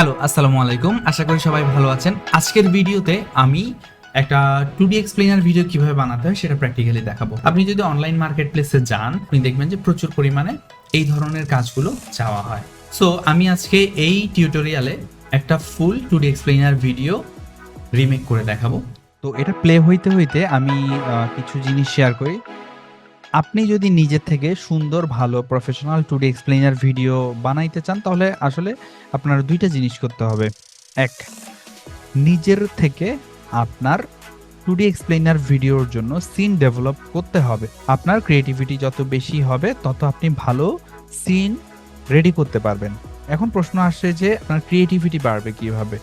Hello, আসসালামু আলাইকুম। আশা করি সবাই ভালো আছেন। আজকের ভিডিওতে আমি একটা টু ডি এক্সপ্লেনার ভিডিও কীভাবে বানাতে হয় সেটা প্র্যাকটিক্যালি দেখাবো। আপনি যদি অনলাইন মার্কেট প্লেসে যান, আপনি দেখবেন যে প্রচুর পরিমাণে এই ধরনের কাজগুলো চাওয়া হয়। সো আমি আজকে এই টিউটোরিয়ালে একটা full two D explainer video remake করে দেখাবো। তো এটা প্লে হইতে হইতে আমি কিছু জিনিস শেয়ার করি। আপনি যদি নিজের থেকে সুন্দর, ভালো professional two D explainer video বানাইতে চান, তাহলে আসলে আপনার দুইটা জিনিস করতে হবে। এক, নিজের থেকে আপনার টু ডি এক্সপ্লেনার ভিডিওর জন্য সিন ডেভেলপ করতে হবে। আপনার ক্রিয়েটিভিটি যত বেশি হবে, তত আপনি ভালো সিন রেডি করতে পারবেন। এখন প্রশ্ন আসছে যে, আপনার ক্রিয়েটিভিটি বাড়বে কীভাবে?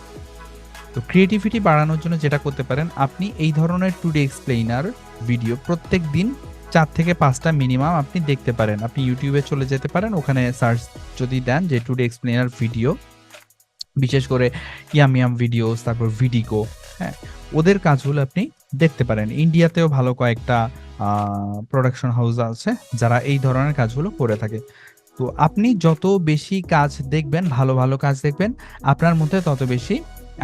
তো ক্রিয়েটিভিটি বাড়ানোর জন্য যেটা করতে পারেন, আপনি এই ধরনের টু ডি এক্সপ্লেইনার ভিডিও প্রত্যেক দিন চার থেকে পাঁচটা মিনিমাম আপনি দেখতে পারেন। আপনি ইউটিউবে চলে যেতে পারেন, ওখানে সার্চ যদি দেন যে টু ডি এক্সপ্লেইনার ভিডিও বিশেষ করে ইয়ামিয়াম ভিডিওস তারপর ভিডিগো হ্যাঁ ওদের কাজগুলো আপনি দেখতে পারেন। ইন্ডিয়াতেও ভালো কয়েকটা প্রোডাকশন হাউস আছে যারা এই ধরনের কাজগুলো করে থাকে। তো আপনি যত বেশি কাজ দেখবেন, ভালো ভালো কাজ দেখবেন, আপনার মধ্যে তত বেশি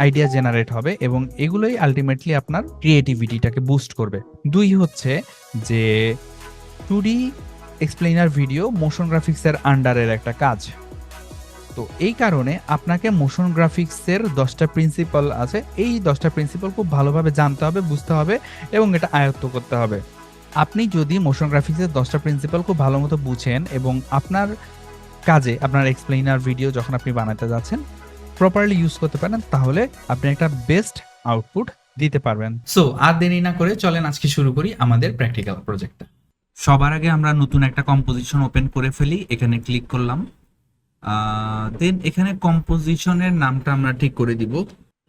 আইডিয়া জেনারেট হবে এবং এগুলোই আলটিমেটলি আপনার ক্রিয়েটিভিটিটাকে বুস্ট করবে। দুই হচ্ছে যে two D explainer video motion গ্রাফিক্সের আন্ডারের একটা কাজ। তো এই কারণে আপনাকে মোশন গ্রাফিক্সের দশটা প্রিন্সিপাল আছে, এই দশটা প্রিন্সিপাল খুব ভালোভাবে জানতে হবে, বুঝতে হবে এবং এটা আয়ত্ত করতে হবে। আপনি যদি মোশন গ্রাফিক্সের দশটা প্রিন্সিপাল খুব ভালো মতো বুঝেন এবং আপনার কাজে, আপনার এক্সপ্লেনার ভিডিও যখন আপনি বানাতে যাচ্ছেন প্রপারলি ইউজ করতে পারেন, তাহলে আপনি একটা বেস্ট আউটপুট দিতে পারবেন। সো আর দেরি না করে চলেন আজকে শুরু করি আমাদের প্র্যাকটিক্যাল প্রজেক্টটা সবার আগে আমরা নতুন একটা কম্পোজিশন ওপেন করে ফেলি, এখানে ক্লিক করলাম। দেন এখানে কম্পোজিশনের নামটা আমরা ঠিক করে দিব।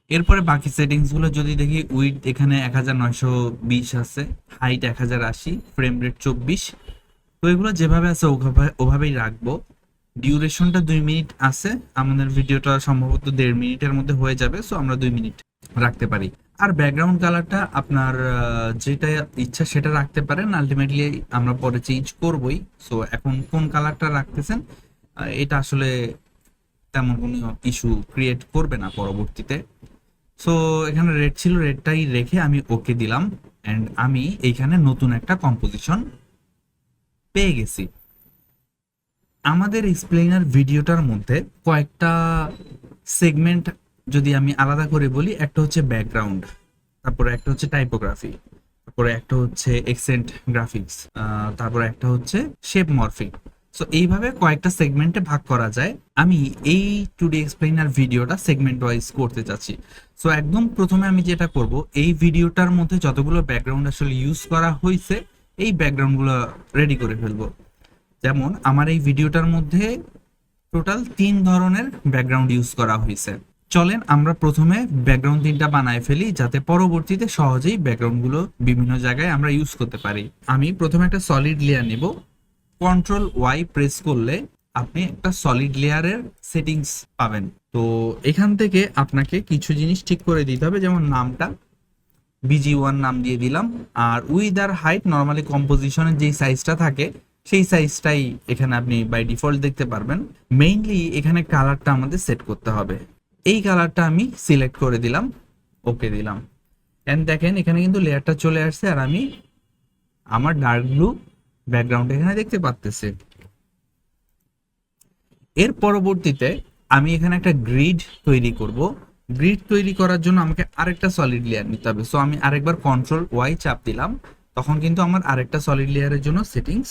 এরপরে বাকি সেটিংসগুলো যদি দেখি উইথ এখানে এক হাজার নয়শো বিশ আছে হাইট এক হাজার আশি ফ্রেম রেট চব্বিশ। তো এগুলো যেভাবে আছে, ওভাবে- ওভাবেই রাখব। ডিউরেশনটা দুই মিনিট আছে, আমাদের ভিডিওটা সম্ভবত দেড় মিনিটের মধ্যে হয়ে যাবে সো আমরা দুই মিনিট রাখতে পারি। আর ব্যাকগ্রাউন্ড কালারটা আপনার যেটা ইচ্ছা সেটা রাখতে পারেন আলটিমেটলি আমরা পরে চেঞ্জ করবই সো এখন কোন কালারটা রাখতেছেন এটা আসলে তেমন কোনো ইস্যু ক্রিয়েট করবে না পরবর্তীতে। সো এখানে রেড ছিল রেডটাই রেখে আমি ওকে দিলাম অ্যান্ড আমি এইখানে নতুন একটা কম্পোজিশন পেয়ে গেছি। আমাদের এক্সপ্লেনার ভিডিওটার মধ্যে কয়েকটা সেগমেন্ট যদি আমি আলাদা করে বলি, একটা হচ্ছে ব্যাকগ্রাউন্ড তারপরে একটা হচ্ছে টাইপোগ্রাফি তারপরে একটা হচ্ছে এক্সেন্ট গ্রাফিক্স তারপরে একটা হচ্ছে শেপ মরফিং সো এইভাবে কয়েকটা সেগমেন্টে ভাগ করা যায়। আমি এই টুডে এক্সপ্লেনার ভিডিওটা সেগমেন্ট ওয়াইজ করতে চাচ্ছি। সো একদম প্রথমে আমি যেটা করব, এই ভিডিওটার মধ্যে যতগুলো ব্যাকগ্রাউন্ড আসলে ইউজ করা হয়েছে এই ব্যাকগ্রাউন্ডগুলো রেডি করে ফেলব। যেমন আমার এই ভিডিওটার মধ্যে টোটাল তিন ধরনের ব্যাকগ্রাউন্ড ইউজ করা হয়েছে। চলেন আমরা প্রথমে ব্যাকগ্রাউন্ড তিনটা বানায় ফেলি, যাতে পরবর্তীতে সহজেই ব্যাকগ্রাউন্ডগুলো বিভিন্ন জায়গায় আমরা ইউজ করতে পারি। আমি প্রথমে একটা সলিড লেয়ার নেব। কন্ট্রোল ওয়াই প্রেস করলে আপনি একটা সলিড লেয়ারের সেটিংস পাবেন। তো এখান থেকে আপনাকে কিছু জিনিস ঠিক করে দিতে হবে, যেমন নামটা। বিজি ওয়ান নাম দিয়ে দিলাম। আর উইথ আর হাইট নর্মালি কম্পোজিশনের যেই সাইজটা থাকে সেই সাইজটাই এখানে আপনি বাই ডিফল্ট দেখতে পারবেন। মেইনলি এখানে কালারটা আমাদের সেট করতে হবে। এই কালারটা আমি সিলেক্ট করে দিলাম। ওকে দিলাম। এন্ড দেখেন এখানে কিন্তু লেয়ারটা চলে আসছে আর আমি আমার ডার্ক ব্লু ব্যাকগ্রাউন্ড এখানে দেখতে পাচ্তেছি এর পরবর্তীতে আমি এখানে একটা গ্রিড তৈরি করব। গ্রিড তৈরি করার জন্য আমাকে আরেকটা সলিড লেয়ার নিতে হবে। সো আমি আরেকবার কন্ট্রোল ওয়াই চাপ দিলাম। তখন কিন্তু আমার আরেকটা সলিড লেয়ারের জন্য সেটিংস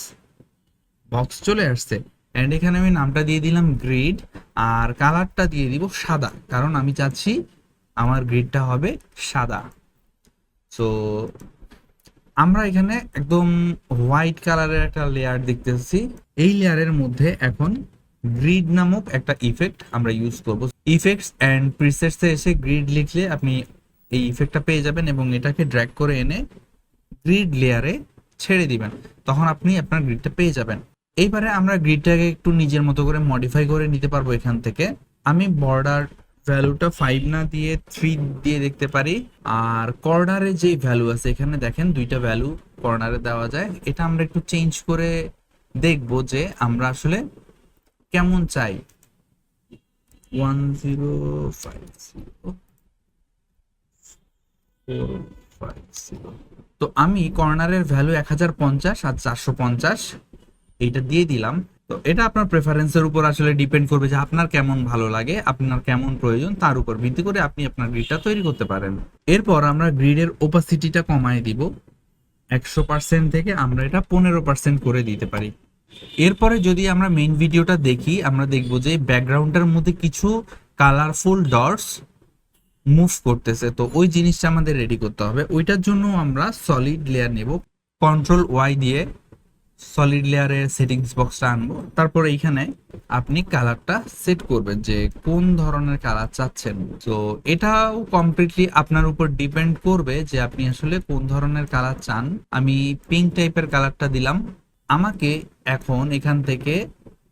বক্স চলে আসছে। অ্যান্ড এখানে আমি নামটা দিয়ে দিলাম গ্রিড আর কালারটা দিয়ে দিব সাদা। কারণ আমি চাচ্ছি আমার গ্রিডটা হবে সাদা। সো আমরা এখানে একদম হোয়াইট কালারের একটা লেয়ার দেখতেছি। এই লেয়ারের মধ্যে এখন গ্রিড নামক একটা ইফেক্ট আমরা ইউজ করব। ইফেক্টস অ্যান্ড প্রিসেটসে এসে গ্রিড লিখলে আপনি এই ইফেক্টটা পেয়ে যাবেন এবং এটাকে ড্র্যাগ করে এনে গ্রিড লেয়ারে ছেড়ে দিবেন। তখন আপনি আপনার গ্রিডটা পেয়ে যাবেন। এইবারে আমরা গ্রিডটাকে একটু নিজের মতো করে মডিফাই করে নিতে পারব এখান থেকে। আমি বর্ডার ভ্যালুটা ফাইভ না দিয়ে থ্রি দিয়ে দেখতে পারি। আর কর্নারে যে ভ্যালু আছে, এখানে দেখেন দুইটা ভ্যালু কর্নারে দেওয়া যায়। এটা আমরা একটু চেঞ্জ করে দেখব যে আমরা আসলে কেমন চাই। One zero five zero five তো আমি কর্নারের ভ্যালু এক হাজার পঞ্চাশ আর চারশো পঞ্চাশ। এইটা দিয়ে দিলাম। তো এটা আপনার প্রেফারেন্সের উপর আসলে ডিপেন্ড করবে যে আপনার কেমন ভালো লাগে, আপনার কেমন প্রয়োজন, তার উপর ভিত্তি করে আপনি আপনার গ্রিডটা তৈরি করতে পারেন। এরপর আমরা গ্রিডের ওপাসিটিটা কমায় দিব। একশো পার্সেন্ট থেকে আমরা এটা পনেরো পার্সেন্ট করে দিতে পারি। এরপরে যদি আমরা মেইন ভিডিওটা দেখি, আমরা দেখব যে ব্যাকগ্রাউন্ডের মধ্যে কিছু কালারফুল ডটস মুভ করতেছে। তো ওই জিনিসটা আমাদের রেডি করতে হবে। ওইটার জন্য আমরা সলিড লেয়ার নেব। কন্ট্রোল ওয়াই দিয়ে সলিড লেয়ারের সেটিংস বক্সটা আনব। তারপর এইখানে আপনি কালারটা সেট করবেন যে কোন ধরনের কালার চাচ্ছেন। তো এটাও কমপ্লিটলি আপনার উপর ডিপেন্ড করবে যে আপনি আসলে কোন ধরনের কালার চান। আমি পিঙ্ক টাইপের কালারটা দিলাম। আমাকে এখন এখান থেকে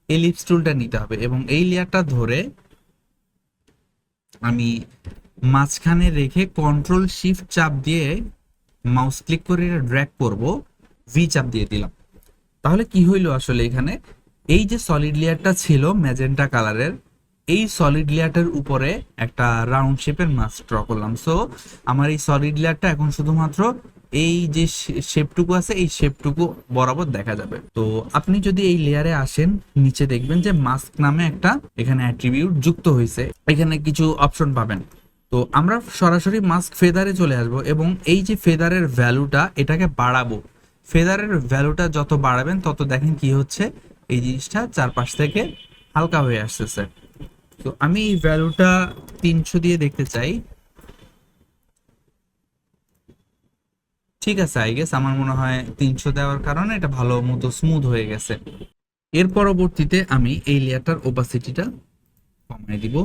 এলিপস টুলটা নিতে হবে এবং এই লেয়ারটা ধরে আমি মাঝখানে রেখে কন্ট্রোল শিফট চাপ দিয়ে মাউস ক্লিক করে ড্র্যাগ করব ভি চাপ দিয়ে দিলাম। তাহলে কি হইল আসলে এখানে? এই যে সলিড লেয়ারটা ছিল ম্যাজেন্টা কালারের এই সলিড লেয়ারটার উপরে একটা রাউন্ড শেপের মাছ ড্র করলাম। সো আমার এই সলিড লেয়ারটা এখন শুধুমাত্র এই যে শেপটুকু আছে, এই শেপটুকু বরাবর দেখা যাবে। তো, আপনি যদি এই লেয়ারে আসেন, নিচে দেখবেন যে মাস্ক নামে একটা এখানে অ্যাট্রিবিউট যুক্ত হয়েছে এখানে কিছু অপশন পাবেন। তো, আমরা সরাসরি মাস্ক ফেদারে চলে আসব এবং এই যে ফেদারের ভ্যালুটা এটাকে বাড়াবো। ফেদারের ভ্যালুটা যত বাড়াবেন, তত দেখেন কি হচ্ছে। এই জিনিসটা চারপাশ থেকে হালকা হয়ে আসতেছে। তো আমি এই ভ্যালুটা তিনশো দিয়ে দেখতে চাই। ঠিক আছে আই গেস আমার মনে হয় তিনশো দেওয়ার কারণে এটা ভালো মতো স্মুথ হয়ে গেছে। এর পরবর্তীতে আমি এই লেয়ারটার ওপাসিটিটা কমাই দিব।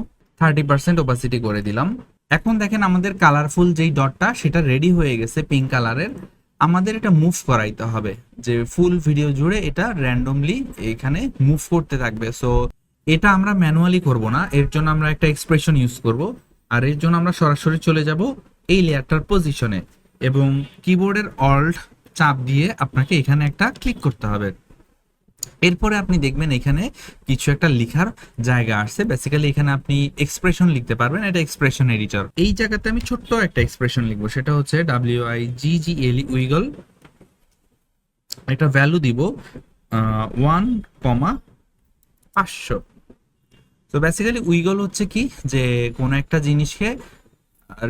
থার্টি পার্সেন্ট ওপাসিটি করে দিলাম। এখন দেখেন আমাদের কালারফুল যেই ডটটা সেটা রেডি হয়ে গেছে পিঙ্ক কালারের আমাদের এটা মুভ করাইতে হবে, যে ফুল ভিডিও জুড়ে এটা র্যান্ডমলি এখানে মুভ করতে থাকবে। সো এটা আমরা ম্যানুয়ালি করব না, এর জন্য আমরা একটা এক্সপ্রেশন ইউজ করব, আর এর জন্য আমরা সরাসরি চলে যাব এই লেয়ারটার পজিশনে এবং কিবোর্ডের অল্ট চাপ দিয়ে আপনাকে এখানে একটা ক্লিক করতে হবে। এরপরে আপনি দেখবেন এখানে কিছু একটা লিখার জায়গা আসছে। বেসিক্যালি এখানে আপনি এক্সপ্রেশন লিখতে পারবেন, এটা এক্সপ্রেশন এডিটর এই জায়গাতে আমি ছোট্ট একটা এক্সপ্রেশন লিখব, সেটা হচ্ছে W I G G L wiggle. একটা ভ্যালু দিব ওয়ান কমা পাঁচশো। তো বেসিক্যালি উইগল হচ্ছে কি? যে কোনো একটা জিনিসকে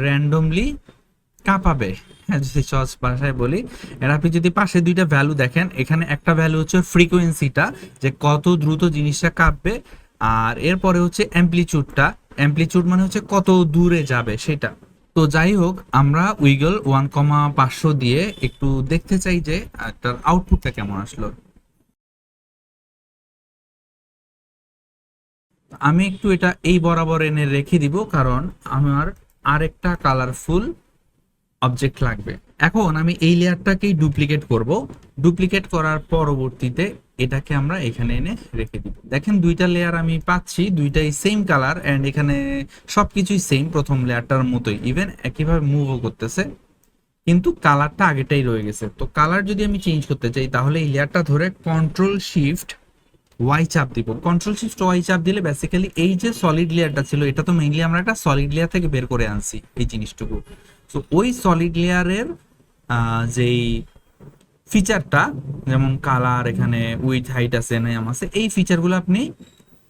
র্যান্ডমলি কাঁপাবে হ্যাঁ ভাষায় বলি। এর আপনি যদি পাশে দুইটা ভ্যালু দেখেন, এখানে একটা ভ্যালু হচ্ছে ফ্রিকোয়েন্সিটা যে কত দ্রুত জিনিসটা কাঁপবে। আর এরপরে হচ্ছে অ্যাম্পলিচিউডটা অ্যাম্পলিচিউড মানে হচ্ছে কত দূরে যাবে সেটা। তো যাই হোক, আমরা উইগল ওয়ান কমা পাঁচশো দিয়ে একটু দেখতে চাই যে একটার আউটপুটটা কেমন আসলো। আমি একটু এটা এই বরাবর এনে রেখে দিব, কারণ আমার আরেকটা কালারফুল অবজেক্ট লাগবে। এখন আমি এই লেয়ারটাকেই ডুপ্লিকেট করব। ডুপ্লিকেট করার পরবর্তীতে এটাকে আমরা এখানে এনে রেখে দিব। দেখেন দুইটা লেয়ার আমি পাচ্ছি, দুইটাই সেম কালার এন্ড এখানে সবকিছুই সেম প্রথম লেয়ারটার মতোই। ইভেন একইভাবে মুভও করতেছে। কিন্তু কালারটা আগেটাই রয়ে গেছে। তো কালার যদি আমি চেঞ্জ করতে চাই, তাহলে এই লেয়ারটা ধরে কন্ট্রোল শিফট ওয়াই চাপ দিব। কন্ট্রোল শিফট ওয়াই চাপ দিলে বেসিক্যালি এই যে সলিড লেয়ারটা ছিল, এটা তো মেইনলি আমরা একটা সলিড লেয়ার থেকে বের করে আনছি এই জিনিসটুকু। তো ওই সলিড লেয়ারের যেই ফিচারটা যেমন কালার এখানে উইথ হাইট আছে নাম আছে, এই ফিচারগুলো আপনি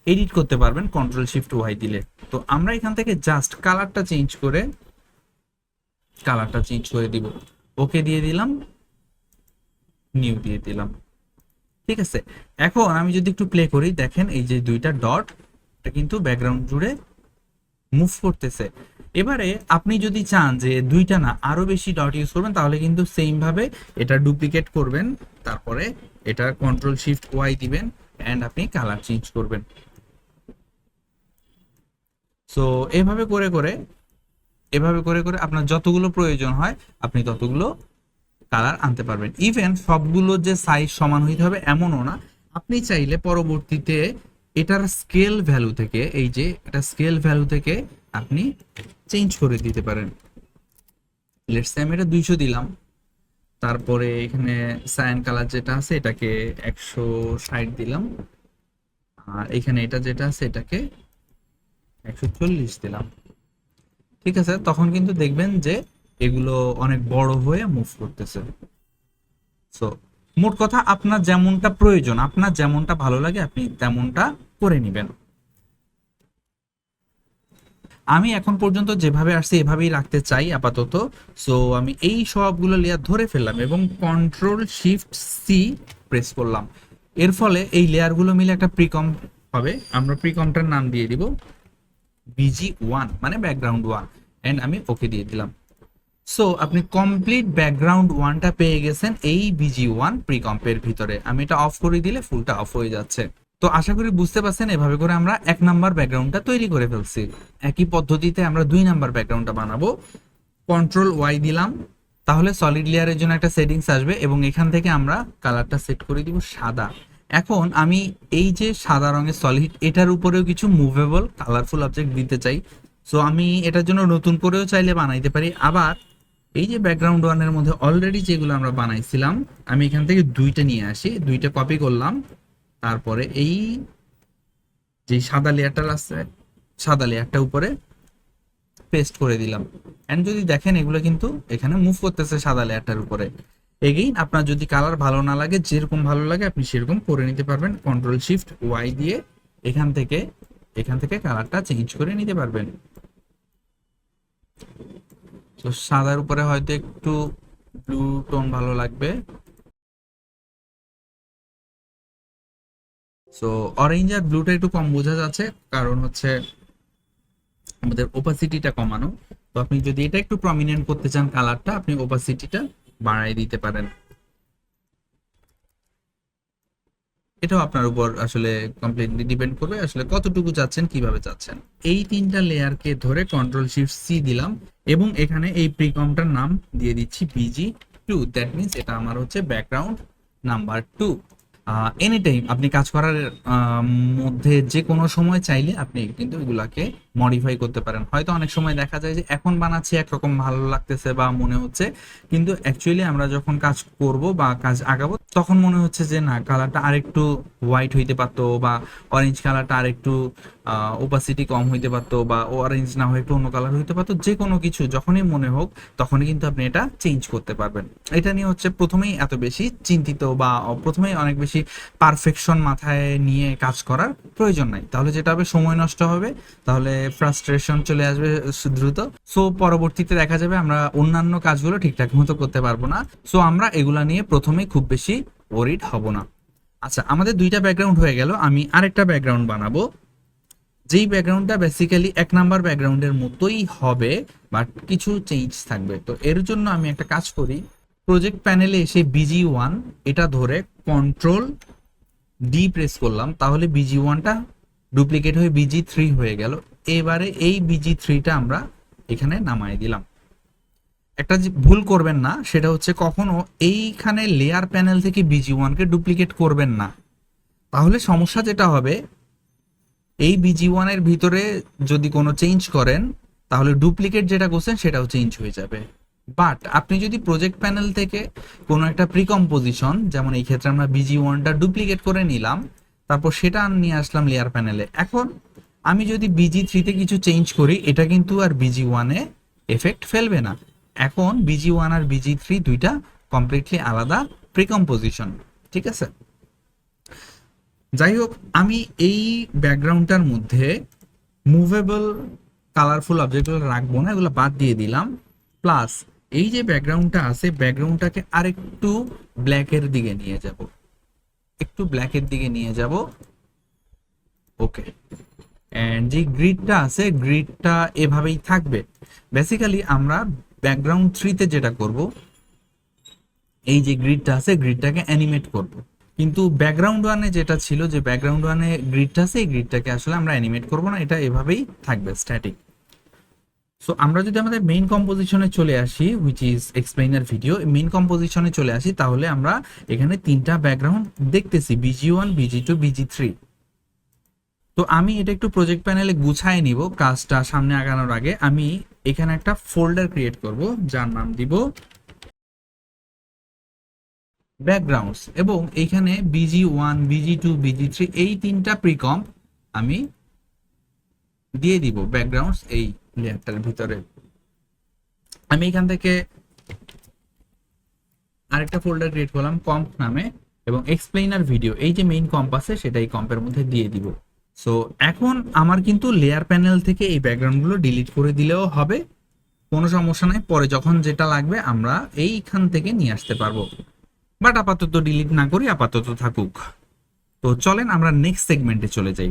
এডিট করতে পারবেন কন্ট্রোল শিফট ওয়াই দিলে। তো আমরা এখান থেকে জাস্ট কালারটা চেঞ্জ করে কালারটা চেঞ্জ করে দিব। ওকে দিয়ে দিলাম নিউ দিয়ে দিলাম। ঠিক আছে? এখন আমি যদি একটু প্লে করি, দেখেন এই যে দুইটা ডট এটা কিন্তু ব্যাকগ্রাউন্ড জুড়ে মুভ করতেছে। এবারে আপনি যদি চান যে দুইটা না, আরও বেশি ডট ইউজ করবেন, তাহলে কিন্তু সেম ভাবে এটা ডুপ্লিকেট করবেন, তারপরে এটা কন্ট্রোল শিফট ওয়াই দিবেন এন্ড আপনি কালার চেঞ্জ করবেন। সো এভাবে করে করে, এভাবে করে করে আপনার যতগুলো প্রয়োজন হয়, আপনি ততগুলো কালার আনতে পারবেন। ইভেন সবগুলো যে সাইজ সমান হইতে হবে এমনও না। আপনি চাইলে পরবর্তীতে এটার স্কেল ভ্যালু থেকে, এই যে এটা স্কেল ভ্যালু থেকে আপনি চেঞ্জ করে দিতে পারেন। লেটস আমি এটা দুইশো দিলাম। তারপরে এখানে সায়ান কালার যেটা আছে, এটাকে একশো ষাট দিলাম। আর এখানে এটা যেটা আছে, এটাকে একশো চল্লিশ দিলাম। ঠিক আছে? তখন কিন্তু দেখবেন যে এগুলো অনেক বড় হয়ে মুভ করতেছে। সো মোট কথা আপনার যেমনটা প্রয়োজন, আপনার যেমনটা ভালো লাগে, আপনি তেমনটা করে নেবেন। আমি এখন পর্যন্ত যেভাবে আসছি, এভাবেই রাখতে চাই আপাতত। সো আমি এই সবগুলো লেয়ার ধরে ফেললাম এবং কন্ট্রোল শিফট সি প্রেস করলাম। এর ফলে এই লেয়ারগুলো মিলে একটা প্রিকম হবে। আমরা প্রিকমটার নাম দিয়ে দিব বিজি ওয়ান মানে ব্যাকগ্রাউন্ড ওয়ান অ্যান্ড আমি ওকে দিয়ে দিলাম। সো আপনি কমপ্লিট ব্যাকগ্রাউন্ড ওয়ানটা পেয়ে গেছেন এই বিজি ওয়ান প্রিকম্পের ভিতরে। আমি এটা অফ করে দিলে ফুলটা অফ হয়ে যাচ্ছে। তো আশা করি বুঝতে পারছেন, এভাবে করে আমরা এক নাম্বার ব্যাকগ্রাউন্ডটা তৈরি করে ফেলছি। একই পদ্ধতিতে আমরা দুই নাম্বার ব্যাকগ্রাউন্ডটা বানাবো। কন্ট্রোল ওয়াই দিলাম। তাহলে সলিড লেয়ারের জন্য একটা সেটিংস আসবে এবং এখান থেকে আমরা কালারটা সেট করে দিব সাদা। এখন আমি এই যে সাদা রঙের সলিড এটার উপরেও কিছু মুভেবল কালারফুল অবজেক্ট দিতে চাই। সো আমি এটার জন্য নতুন করেও চাইলে বানাইতে পারি। আবার এই যে ব্যাকগ্রাউন্ড ওয়ানের মধ্যে অলরেডি যেগুলো আমরা বানাইছিলাম, আমি এখান থেকে দুইটা নিয়ে আসি, দুইটা কপি করলাম। তারপরে এই যে সাদা লেয়ারটা আছে, সাদা লেয়ারটা উপরে পেস্ট করে দিলাম। এন্ড যদি দেখেন, এগুলো কিন্তু এখানে মুভ করতেছে সাদা লেয়ারটার উপরে। এগেইন আপনার যদি কালার ভালো না লাগে, যেরকম ভালো লাগে, আপনি সেরকম করে নিতে পারবেন। কন্ট্রোল শিফট ওয়াই দিয়ে এখান থেকে এখান থেকে কালারটা চেঞ্জ করে নিতে পারবেন। তো সাদার উপরে হয়তো একটু ব্লু টোন ভালো লাগবে। সো অরেঞ্জ আর ব্লুটা একটু কম বোঝা যাচ্ছে, কারণ হচ্ছে আমাদের ওপাসিটিটা কমানো। তো আপনি যদি এটা একটু প্রমিনেন্ট করতে চান কালারটা আপনি ওপাসিটিটা বাড়াই দিতে পারেন। এটাও আপনার উপর আসলে কমপ্লিটলি ডিপেন্ড করবে, আসলে কতটুকু চাচ্ছেন, কীভাবে চাচ্ছেন। এই তিনটা লেয়ারকে ধরে কন্ট্রোল শিফট সি দিলাম। এবং এখানে এই প্রিকমটার নাম দিয়ে দিচ্ছি বিজি টু দ্যাট মিনস এটা আমার হচ্ছে background number two any time আপনি কাজ করার মধ্যে যে কোনো সময় চাইলে আপনি কিন্তু এগুলাকে মডিফাই করতে পারেন। হয়তো অনেক সময় দেখা যায় যে এখন বানাচ্ছি, একরকম ভালো লাগতেছে বা মনে হচ্ছে, কিন্তু অ্যাকচুয়ালি আমরা যখন কাজ করব বা কাজ আগাবো, তখন মনে হচ্ছে যে না কালারটা আরেকটু হোয়াইট হইতে পারতো বা অরেঞ্জ কালারটা আরেকটু ওপাসিটি কম হইতে পারতো বা অরেঞ্জ না হয়ে একটু অন্য কালার হইতে পারতো, যে কোনো কিছু, যখনই মনে হোক, তখনই কিন্তু আপনি এটা চেঞ্জ করতে পারবেন। এটা নিয়ে হচ্ছে প্রথমেই এত বেশি চিন্তিত বা প্রথমেই অনেক বেশি পারফেকশন মাথায় নিয়ে কাজ করার প্রয়োজন নাই। তাহলে যেটা হবে, সময় নষ্ট হবে, তাহলে ফ্রাস্ট্রেশন চলে আসবে দ্রুত। সো পরবর্তীতে দেখা যাবে আমরা অন্যান্য কাজগুলো ঠিকঠাক মতো করতে পারব না। সো আমরা এগুলা নিয়ে প্রথমেই খুব বেশি ওরিড হব না। আচ্ছা আমাদের দুইটা ব্যাকগ্রাউন্ড হয়ে গেল। আমি আরেকটা ব্যাকগ্রাউন্ড বানাবো। যেই ব্যাকগ্রাউন্ডটা বেসিক্যালি এক নাম্বার ব্যাকগ্রাউন্ডের মতোই হবে বাট কিছু চেঞ্জ থাকবে। তো এর জন্য আমি একটা কাজ করি। প্রজেক্ট প্যানেলে এসে বিজি ওয়ান এটা ধরে কন্ট্রোল ডি প্রেস করলাম। তাহলে বিজি ওয়ানটা ডুপ্লিকেট হয়ে বিজি থ্রি হয়ে গেল। এবারে এই বিজি থ্রিটা আমরা এখানে নামাই দিলাম। একটা যে ভুল করবেন না, সেটা হচ্ছে কখনো এইখানে লেয়ার প্যানেল থেকে বিজি ওয়ানকে ডুপ্লিকেট করবেন না। তাহলে সমস্যা যেটা হবে, এই বিজি ওয়ানের ভিতরে যদি কোনো চেঞ্জ করেন, তাহলে ডুপ্লিকেট যেটা করছেন, সেটাও চেঞ্জ হয়ে যাবে। বাট আপনি যদি প্রজেক্ট প্যানেল থেকে কোনো একটা প্রিকম্পোজিশন যেমন এই ক্ষেত্রে আমরা বিজি ওয়ানটা ডুপ্লিকেট করে নিলাম তারপর সেটা নিয়ে আসলাম লেয়ার প্যানেলে এখন আমি যদি বিজি থ্রিতে কিছু চেঞ্জ করি, এটা কিন্তু আর বিজি ওয়ানে এফেক্ট ফেলবে না। এখন বিজি ওয়ান আর বিজি থ্রি দুইটা কমপ্লিটলি আলাদা প্রিকম্পোজিশন ঠিক আছে? যাই হোক, আমি এই ব্যাকগ্রাউন্ডটার মধ্যে মুভেবল কালারফুল অবজেক্টগুলো রাখব না, এগুলো বাদ দিয়ে দিলাম। প্লাস এই যে ব্যাকগ্রাউন্ডটা আছে, ব্যাকগ্রাউন্ডটাকে আরেকটু ব্ল্যাকের দিকে নিয়ে যাব। একটু ব্ল্যাকের দিকে নিয়ে যাব। ওকে। অ্যান্ড যে গ্রিডটা আছে, গ্রিডটা এভাবেই থাকবে। বেসিক্যালি আমরা ব্যাকগ্রাউন্ড থ্রিতে যেটা করব, এই যে গ্রিডটা আছে, গ্রিডটাকে অ্যানিমেট করব। কিন্তু ব্যাকগ্রাউন্ড ওয়ানে যেটা ছিল, যে ব্যাকগ্রাউন্ড ওয়ানে গ্রিডটা আছে, এই গ্রিডটাকে আসলে আমরা অ্যানিমেট করব না, এটা এভাবেই থাকবে স্ট্যাটিক সো আমরা যদি আমাদের মেইন কম্পোজিশনে চলে আসি which is explainer video main কম্পোজিশনে চলে আসি, তাহলে আমরা এখানে তিনটা ব্যাকগ্রাউন্ড দেখতেছি BG one BG two BG three তো আমি এটা একটু প্রজেক্ট প্যানেলে গুছায় নিব, কাজটা সামনে আগানোর আগে। আমি এখানে একটা ফোল্ডার ক্রিয়েট করব, যার নাম দিব ব্যাকগ্রাউন্ডস এবং এইখানে BG one BG two BG three এই তিনটা প্রিকম আমি দিয়ে দিব ব্যাকগ্রাউন্ডস এই লেয়ারটার ভিতরে। আমি এখান থেকে আরেকটা ফোল্ডার ক্রিয়েট করলাম কম্প নামে এবং এক্সপ্লেইনার ভিডিও এই যে মেইন কম্প আছে সেটা এই কম্পের মধ্যে দিয়ে দিব। সো এখন আমার কিন্তু লেয়ার প্যানেল থেকে এই ব্যাকগ্রাউন্ডগুলো ডিলিট করে দিলেও হবে, কোনো সমস্যা নাই, পরে যখন যেটা লাগবে আমরা এইখান থেকে নিয়ে আসতে পারব। বাট আপাতত ডিলিট না করি, আপাতত থাকুক। তো চলেন আমরা নেক্সট সেগমেন্টে চলে যাই।